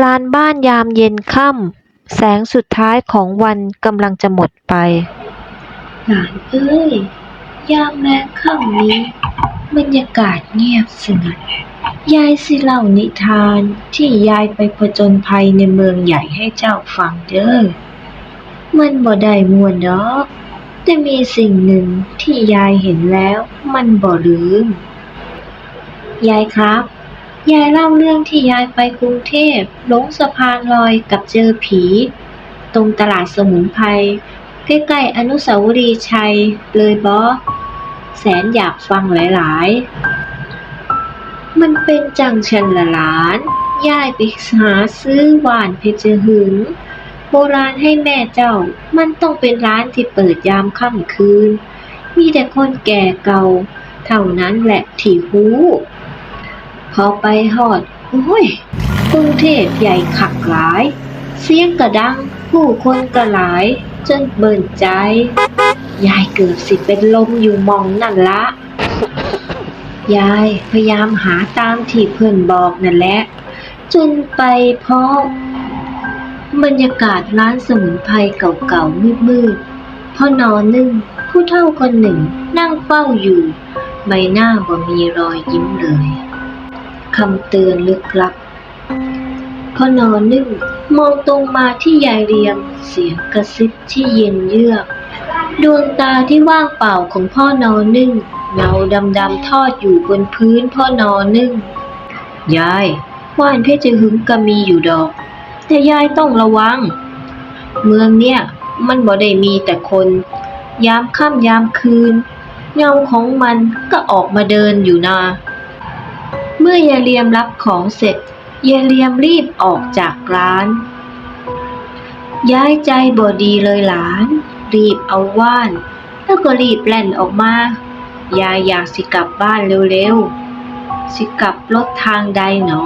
ลานบ้านยามเย็นค่ำแสงสุดท้ายของวันกำลังจะหมดไป หลานเอ้ย ยามแลงค่ำนี้ บรรยากาศเงียบสงัด ยายสิเล่านิทานที่ยายไปผจญภัยในเมืองใหญ่ให้เจ้าฟังเด้อ มันบ่ได้มวนดอก แต่มีสิ่งหนึ่งที่ยายเห็นแล้วมันบ่ลืม ยายครับ ยายเล่าเรื่องที่ยายไปกรุงเทพลงสะพานลอยกับเจอผี ตรงตลาดสมุนไพรใกล้ๆอนุสาวรีย์ชัย เลยบอแสนอยากฟังหลายๆ มันเป็นจังชันละหลานยายไปหาซื้อหวานเพชรหึง โบราณให้แม่เจ้า มันต้องเป็นร้านที่เปิดยามค่ำคืน มีแต่คนแก่เก่า เท่านั้นแหละที่หู พอไปฮอด โอ้ยกรุงเทพใหญ่ขักหลาย เสียงกระดัง ผู้คนก็หลาย จนเบิ่นใจ ยายเกือบสิเป็นลมอยู่มองนั่นละ ยายพยายามหาตามที่เพื่อนบอกนั่นแหละ จนไปพบบรรยากาศร้านสมุนไพรเก่าๆมืดๆพ่อนอนนึ่ง ผู้เฒ่าคนหนึ่งนั่งเฝ้าอยู่ ใบหน้าบ่มีรอยยิ้มเลย คำเตือนลึกลับพ่อนอนนึ่งมองตรงมาที่ยายเรียมเสียงกระซิบที่เย็นเยือก ดวงตาที่ว่างเปล่าของพ่อนอนนึ่งเงาดำๆทอดอยู่บนพื้นพ่อนอนนึ่ง ยายว่านเพชรหึงก็มีอยู่ดอก แต่ยายต้องระวัง เมืองเนี่ยมันบ่ได้มีแต่คน ยามค่ำยามคืน เงาของมันก็ออกมาเดินอยู่นา เมื่อยายเลียมรับของเสร็จยายเลียมรีบออกจากร้าน ย้ายใจบ่ดีเลยหลาน รีบเอาว่าน แล้วก็รีบแล่นออกมายายอยากสิกลับบ้านเร็วๆ สิกลับรถทางใดหนอ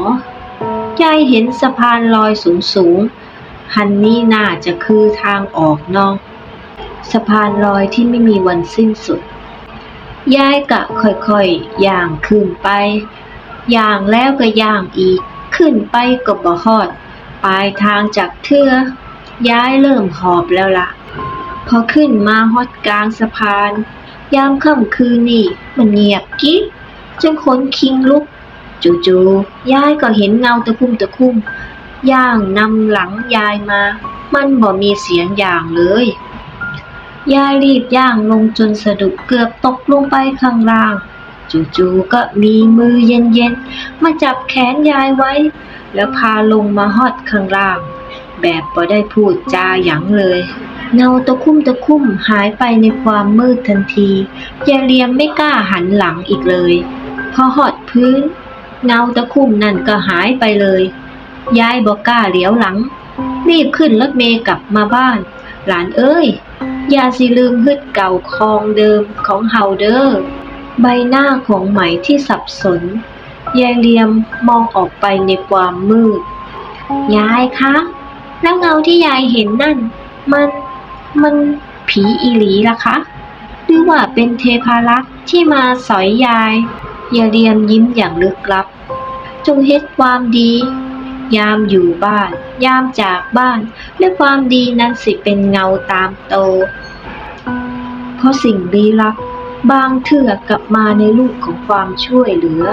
ยายเห็นสะพานลอยสูงๆหันนี่น่าจะคือทางออกนอก สะพานลอยที่ไม่มีวันสิ้นสุด ยายกะค่อยๆ อย่างขึ้นไป ย่างแล้วก็ย่างอีก ขึ้นไปก็บ่ฮอด ปลายทางจากเทือย้ายเริ่มหอบแล้วละ่ะ พอขึ้นมาฮอดกลางสะพาน ยามค่ำคืนนี่มันเงียบกิ๊บจนขนคิงลุก จู่ๆยายก็เห็นเงาตะคุ่มตะคุ่มย่างนำหลังยายมา มันบ่มีเสียงอย่างเลย ยายรีบย่างลงจนสะดุดเกือบตกลงไปข้างล่าง จู่ๆก็มีมือเย็นๆ มาจับแขนยายไว้ แล้วพาลงมาฮอดข้างล่าง แบบบ่ได้พูดจาหยังเลย เงาตะคุ่มตะคุ่มหายไปในความมืดทันที ยายเลียมไม่กล้าหันหลังอีกเลย พอหอดพื้น เงาตะคุ่มนั่นก็หายไปเลย ยายบอกกล้าเหลียวหลัง รีบขึ้นรถเมล์กลับมาบ้าน หลานเอ้ย อย่าสิลืมฮึดเก่าคลองเดิมของเฮาเด้อ ใบหน้าของไหมที่สับสน แยายเลียมมองออกไปในความมืด ยายคะ แล้วเงาที่ยายเห็นนั่น มันมันผีอีหลีล่ะคะ หรือว่าเป็นเทพารักษ์ที่มาสอยยายยายเลียมยิ้มอย่างลึกลับ จงเฮ็ดความดี ยามอยู่บ้าน ยามจากบ้านและความดีนั้นสิเป็นเงาตามโต เพราะสิ่งลี้ลับ บางเถื่อกลับมาในรูปของความช่วยเหลือ